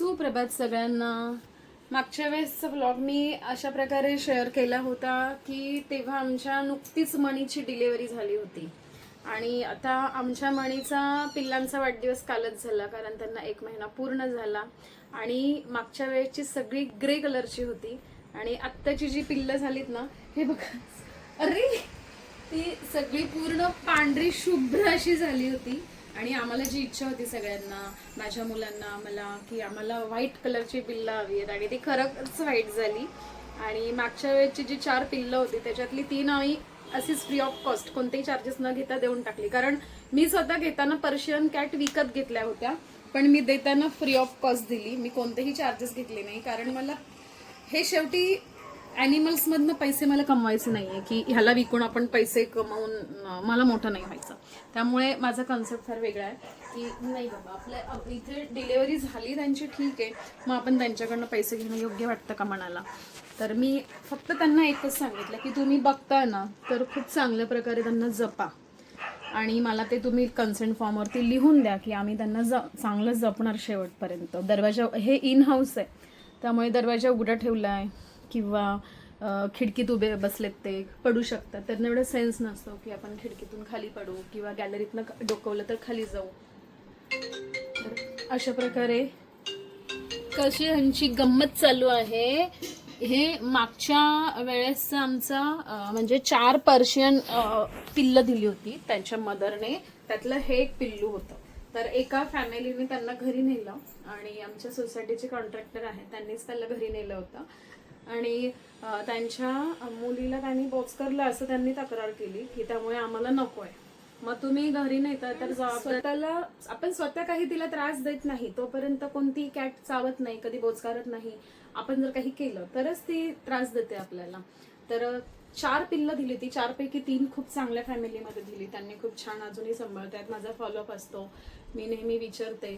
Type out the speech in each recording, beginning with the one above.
सुप्रभात सगळ्यांना. मागच्या वेळेसचा व्लॉग मी अशा प्रकारे शेअर केला होता की तेव्हा आमच्या नुकतीच मणीची डिलिव्हरी झाली होती. आणि आता आमच्या मणीचा पिल्लांचा वाढदिवस कालच झाला कारण त्यांना एक महिना पूर्ण झाला. आणि मागच्या वेळेसची सगळी ग्रे कलरची होती. आणि आत्ताची जी पिल्लं झालीत ना हे बघा. अरे ती सगळी पूर्ण पांढरी शुभ्र अशी झाली होती. आणि आम्हाला जी इच्छा होती सगळ्यांना माझ्या मुलांना मला की आम्हाला व्हाईट कलरची पिल्लं हवी आहेत. आणि ती खरंच व्हाईट झाली. आणि मागच्या वेळेची जी चार पिल्लं होती त्याच्यातली तीन आम्ही अशीच फ्री ऑफ कॉस्ट कोणतेही चार्जेस न घेता देऊन टाकली. कारण मी स्वतः घेताना पर्शियन कॅट विकत घेतल्या होत्या पण मी देताना फ्री ऑफ कॉस्ट दिली. मी कोणतेही चार्जेस घेतले नाही. कारण मला हे शेवटी ॲनिमल्समधनं पैसे मला कमवायचे नाहीये की ह्याला विकून आपण पैसे कमवून मला मोठं नाही व्हायचं. त्यामुळे माझा कन्सेप्ट फार वेगळा आहे की नाही बाबा आपल्या इथे डिलेवरी झाली त्यांची ठीक आहे. मग आपण त्यांच्याकडनं पैसे घेणं योग्य वाटतं का मनाला तर मी फक्त त्यांना एकच सांगितलं की तुम्ही बघताय ना तर खूप चांगल्या प्रकारे त्यांना जपा. आणि मला ते तुम्ही कन्सेंट फॉर्मवरती लिहून द्या की आम्ही त्यांना ज चांगलं जपणार शेवटपर्यंत. दरवाजा हे इन हाऊस आहे. त्यामुळे दरवाजा उघडा ठेवला आहे किंवा खिडकीत उभे बसलेत ते पडू शकतात. त्यांना एवढं सेन्स नसतो की आपण खिडकीतून खाली पडू किंवा गॅलरीतनं डोकवलं तर खाली जाऊ. तर अशा प्रकारे कशी ह्यांची गंमत चालू आहे हे मागच्या वेळेस आमचा म्हणजे चार पर्शियन पिल्लं पिल्ल दिली होती. त्यांच्या मदरने त्यातलं हे एक पिल्लू होतं. तर एका फॅमिलीने त्यांना घरी नेलं आणि आमच्या सोसायटीचे कॉन्ट्रॅक्टर आहेत त्यांनीच त्याला घरी नेलं होतं. आणि त्यांच्या मुलीला त्यांनी बोचकरलं असं त्यांनी तक्रार केली की त्यामुळे आम्हाला नको आहे. मग तुम्ही घरी नेता तर स्वतःला आपण स्वतः काही तिला त्रास देत नाही तोपर्यंत कोणती कॅट चावत नाही कधी बोचकारत नाही. आपण जर काही केलं तरच ती त्रास देते आपल्याला. तर चार पिल्लं दिली ती. चारपैकी तीन खूप चांगल्या फॅमिलीमध्ये दिली. त्यांनी खूप छान अजूनही सांभाळतात माझा फॉलोअप असतो. मी नेहमी विचारते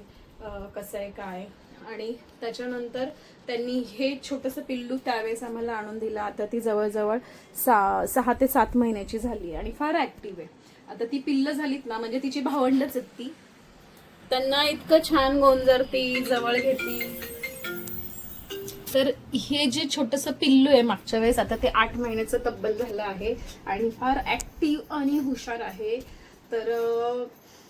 कसं आहे काय? आणि त्याच्यानंतर त्यांनी हे छोटंसं पिल्लू त्यावेळेस आम्हाला आणून दिलं. आता ती जवळजवळ सा सहा ते सात महिन्याची झाली आणि फार ॲक्टिव्ह आहे. आता ती पिल्लं झालीत ना म्हणजे तिची भावंडच आहेत ती. त्यांना इतकं छान गोंजरती जवळ घेतली तर हे जे छोटस पिल्लू आहे मागच्या वेळेस आता ते आठ महिन्याचं तब्बल झालं आहे आणि फार ऍक्टिव्ह आणि हुशार आहे. तर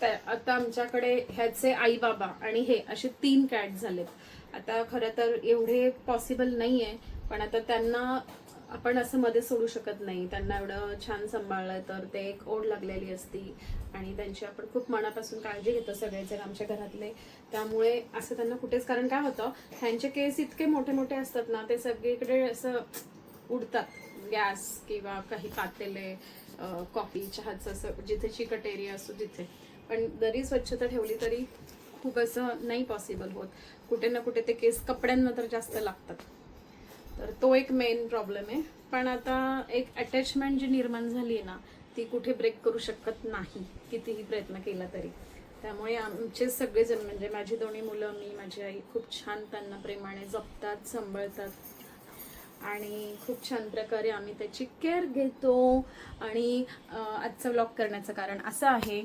आता आमच्याकडे ह्याचे आई बाबा आणि हे असे तीन कॅट झालेत. आता खरं तर एवढे पॉसिबल नाही आहे पण आता त्यांना आपण असं मध्ये सोडू शकत नाही. त्यांना एवढं छान सांभाळलं तर ते एक ओढ लागलेली असती आणि त्यांची आपण खूप मनापासून काळजी घेतो सगळेजण आमच्या घरातले. त्यामुळे असं त्यांना कुठेच कारण काय होतं ह्यांचे केस इतके मोठे मोठे असतात ना ते सगळीकडे असं उडतात. गॅस किंवा काही पातेले कॉफी चहाचं असं जिथे चिकट एरिया असतो तिथे पण जरी स्वच्छता ठेवली तरी खूप असं नाही पॉसिबल होत. कुठे ना कुठे ते केस कपड्यांना तर जास्त लागतात. तर तो एक मेन प्रॉब्लेम आहे. पण आता एक अटॅचमेंट जी निर्माण झाली आहे ना ती कुठे ब्रेक करू शकत नाही कितीही प्रयत्न केला तरी. त्यामुळे आमचे सगळेजण म्हणजे माझी दोन्ही मुलं मी माझी आई खूप छान त्यांना प्रेमाने जपतात सांभाळतात. आणि खूप छान प्रकारे आम्ही त्याची केअर घेतो. आणि आजचा व्लॉग करण्याचं कारण असं आहे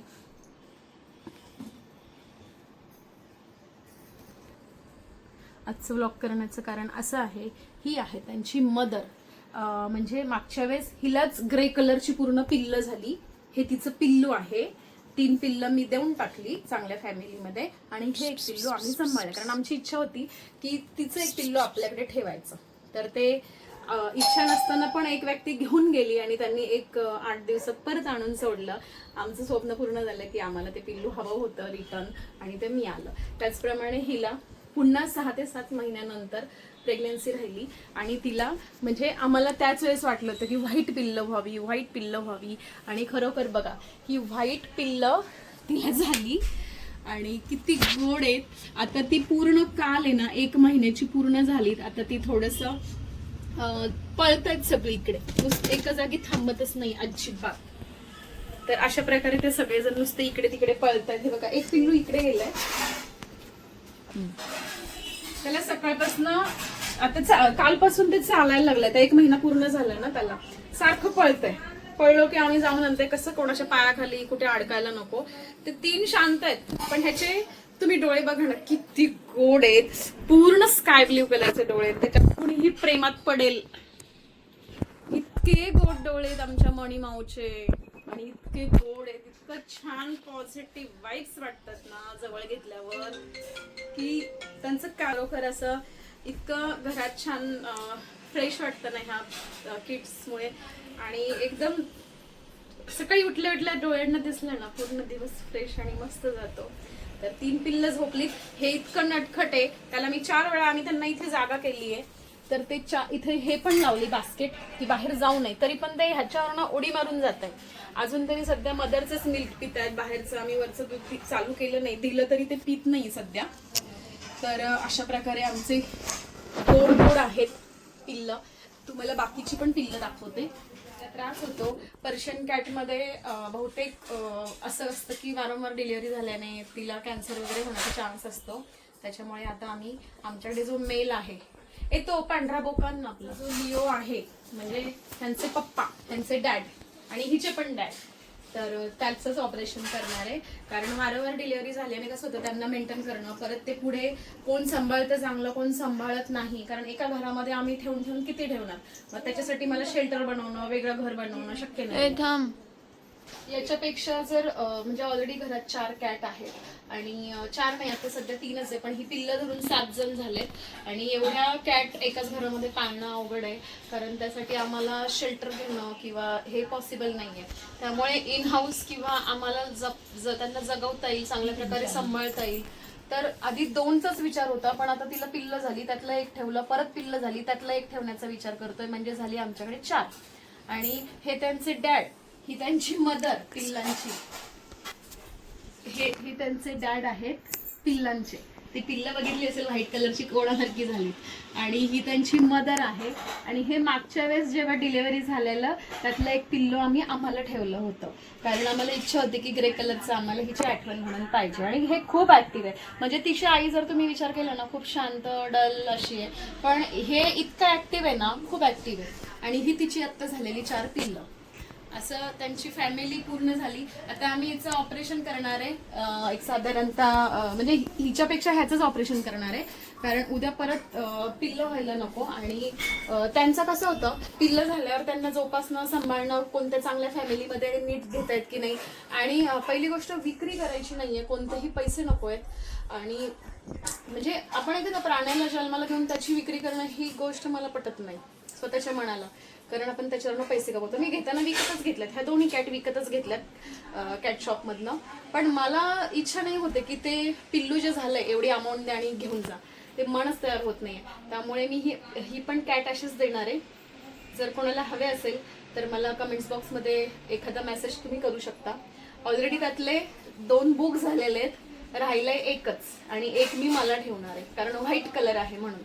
आजचं व्लॉग करण्याचं कारण असं आहे ही आहे त्यांची मदर म्हणजे मागच्या वेळेस हिलाच ग्रे कलरची पूर्ण पिल्ल झाली. हे तिचं पिल्लू आहे. तीन पिल्लं मी देऊन टाकली चांगल्या फॅमिलीमध्ये आणि हे एक पिल्लू आम्ही सांभाळलं. कारण आमची इच्छा होती की तिचं एक पिल्लू आपल्याकडे ठेवायचं. तर ते इच्छा नसताना पण एक व्यक्ती घेऊन गेली आणि त्यांनी एक आठ दिवसात परत आणून सोडलं. आमचं स्वप्न पूर्ण झालं की आम्हाला ते पिल्लू हवं होतं रिटर्न आणि ते मी आलं त्याचप्रमाणे हिला पुन्हा सहा ते सात महिन्यानंतर प्रेग्नन्सी राहिली. आणि तिला म्हणजे आम्हाला त्याच वेळेस वाटलं होतं की व्हाईट पिल्लं व्हावी व्हाईट पिल्लं व्हावी. आणि खरोखर बघा ही व्हाईट पिल्लं तिला झाली. आणि किती गोड आहेत. आता ती पूर्ण काल आहे ना एक महिन्याची पूर्ण झालीत. आता ती थोडस पळतात सगळीकडे नुसतं एका जागी थांबतच नाही अजिबात. तर अशा प्रकारे ते सगळेजण नुसते इकडे तिकडे पळतात हे बघा एक पिल्लू इकडे गेलाय. त्याला सकाळपासून आता चा- कालपासून ते चालायला लागलंय. तर एक महिना पूर्ण झाला ना त्याला. सारखं पळतंय. पळलो की आम्ही जाऊन आणते. कसं कोणाच्या पायाखाली कुठे अडकायला नको. ते तीन शांत आहेत. पण ह्याचे तुम्ही डोळे बघा ना किती गोड आहेत. पूर्ण स्काय ब्ल्यू कलरचे डोळे आहेत. त्याच्यात कुणीही प्रेमात पडेल. इतके गोड डोळे आहेत आमच्या मणी माऊचे आणि इतके गोड आहेत इतकं छान पॉझिटिव्ह वाईब्स वाटतात ना जवळ घेतल्यावर की त्यांचं खरोखर असं इतकं घरात छान फ्रेश वाटतं ना ह्या किट्समुळे आणि एकदम सकाळी उठल्या उठल्या डोळ्यांना दिसलं ना पूर्ण दिवस फ्रेश आणि मस्त जातो. तर तीन पिल्ल झोपलीत. हे इतकं नटखट आहे. त्याला मी चार वेळा आम्ही त्यांना इथे जागा केली आहे तर ते चा इथे हे पण लावली बास्केट की बाहेर जाऊ नये. तरी पण ते ह्याच्यावरनं उडी मारून जात आहे अजून तरी सध्या मदरचंच मिल्क पित आहेत बाहेरचं आम्ही वरचं दूध पी- चालू केलं नाही. दिलं तरी ते पित नाही सध्या. तर अशा प्रकारे आमचे गोड गोड आहेत पिल्लं. तुम्हाला बाकीची पण पिल्लं दाखवते. त्रास होतो. पर्शियन कॅटमध्ये बहुतेक असं असतं की वारंवार डिलिव्हरी झाल्याने तिला कॅन्सर वगैरे होण्याचा चान्स असतो. त्याच्यामुळे आता आम्ही आमच्याकडे जो मेल आहे ए तो पांढरा बोकान ना आपला. जो लिओ आहे म्हणजे त्यांचे पप्पा त्यांचे डॅड आणि हिचे पण डॅड तर त्याचंच ऑपरेशन करणार आहे. कारण वारंवार डिलिव्हरी झाल्याने कसं होतं त्यांना मेंटेन करणं परत ते पुढे कोण सांभाळतं चांगलं कोण सांभाळत नाही. कारण एका घरामध्ये आम्ही ठेवून ठेवून किती ठेवणार? मग त्याच्यासाठी मला शेल्टर बनवणं वेगळं घर बनवणं शक्य नाही. थांब. याच्यापेक्षा जर म्हणजे ऑलरेडी घरात चार कॅट आहेत आणि चार नाही आता सध्या तीनच आहे पण ही पिल्लं धरून सात जण झालेत आणि एवढ्या कॅट एकाच घरामध्ये पाळणं अवघड आहे कारण त्यासाठी आम्हाला शेल्टर घेणं किंवा हे पॉसिबल नाहीये. त्यामुळे इन हाऊस किंवा आम्हाला जप ज- त्यांना जगवता येईल चांगल्या प्रकारे सांभाळता येईल. तर आधी दोनचाच विचार होता पण आता तिला पिल्ल झाली त्यातलं एक ठेवलं परत पिल्ल झाली त्यातलं एक ठेवण्याचा विचार करतोय म्हणजे झाली आमच्याकडे चार. आणि हे त्यांचे डॅड ही त्यांची मदर पिल्लांची. हे हे त्यांचे डॅड आहेत पिल्लांचे. ती पिल्लं बघितली असेल व्हाईट कलरची कोणासारखी झाली. आणि ही त्यांची मदर आहे. आणि हे मागच्या वेळेस जेव्हा डिलेवरी झालेलं त्यातलं एक पिल्लू आम्ही आम्हाला ठेवलं होतं. कारण आम्हाला इच्छा होती की ग्रे कलरचं आम्हाला हिची आठवण म्हणून पाहिजे. आणि हे खूप ऍक्टिव्ह आहे. म्हणजे तिची आई जर तुम्ही विचार केला ना खूप शांत डल अशी आहे. पण हे इतकं ऍक्टिव्ह आहे ना खूप ऍक्टिव्ह आहे. आणि ही तिची आत्ता झालेली चार पिल्लं. असं त्यांची फॅमिली पूर्ण झाली. आता आम्ही हिचं ऑपरेशन करणार आहे. एक साधारणतः म्हणजे हिच्यापेक्षा ह्याचंच ऑपरेशन करणार आहे. कारण उद्या परत पिल्ल पिल्लं व्हायला नको. आणि त्यांचं कसं होतं पिल्लं झाल्यावर त्यांना जोपासणं सांभाळणं कोणत्या चांगल्या फॅमिलीमध्ये नीट घेत आहेत की नाही. आणि पहिली गोष्ट विक्री करायची नाहीये. कोणतेही पैसे नको आहेत आणि म्हणजे आपण एखाद्या प्राण्याला जन्माला घेऊन त्याची विक्री करणं ही गोष्ट मला पटत नाही. स्वतःच्या मनाला. कारण आपण त्याच्यावरनं पैसे कमवतो. मी घेताना विकतच घेतल्यात. ह्या दोन्ही कॅट विकतच घेतल्यात कॅट शॉपमधनं पण मला इच्छा नाही होते की ते पिल्लू जे झालं एवढी अमाऊंट द्या आणि घेऊन जा. ते मनच तयार होत नाही त्यामुळे मी ही ही पण कॅट अशीच देणार आहे. जर कोणाला हवे असेल तर मला कमेंट्स बॉक्समध्ये एखादा मेसेज तुम्ही करू शकता. ऑलरेडी त्यातले दोन बुक झालेले आहेत. राहिलंय एकच आणि एक मी मला ठेवणार आहे. कारण व्हाईट कलर आहे म्हणून.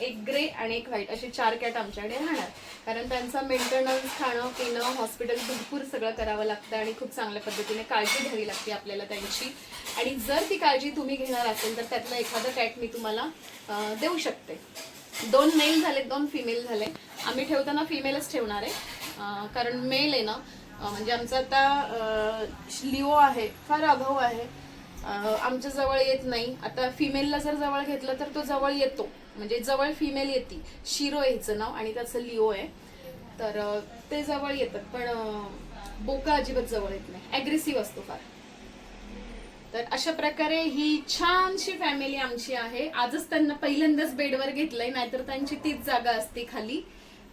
एक ग्रे आणि एक व्हाईट असे चार कॅट आमच्याकडे राहणार. कारण त्यांचा मेंटेनन्स खाणं पिणं हॉस्पिटल भरपूर सगळं करावं लागतं आणि खूप चांगल्या पद्धतीने काळजी घ्यावी लागते आपल्याला त्यांची. आणि जर ती काळजी तुम्ही घेणार असेल तर त्यातलं एखादं कॅट मी तुम्हाला देऊ शकते. दोन मेल झाले दोन फिमेल झाले. आम्ही ठेवताना फिमेलच ठेवणार आहे. कारण मेल आहे ना म्हणजे आमचं आता लिओ आहे फार अभाव आहे. आमच्या जवळ येत नाही. आता फिमेलला जर जवळ घेतलं तर तो जवळ येतो. म्हणजे जवळ फिमेल येते. शिरो आहे नाव आणि त्याचं लिओ आहे. तर ते जवळ येतात पण बोका अजिबात जवळ येत नाही. ॲग्रेसिव्ह असतो फार. तर अशा प्रकारे ही छानशी फॅमिली आमची आहे. आजच त्यांना पहिल्यांदाच बेडवर घेतलंय नाहीतर त्यांची तीच जागा असते खाली.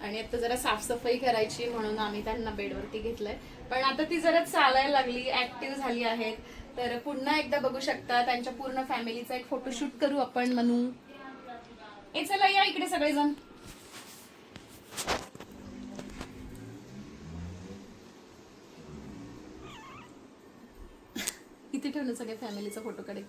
आणि आता जरा साफसफाई करायची म्हणून आम्ही त्यांना बेडवरती घेतलंय. पण आता ती जरा चालायला लागली ऍक्टिव्ह झाली आहेत. तर पुन्हा एकदा बघू शकता त्यांच्या पूर्ण फॅमिलीचा एक फोटोशूट करू आपण म्हणू ए चला या इकडे सगळेजण. इथे ठेवलं सगळ्या फॅमिलीचा फोटो कडे.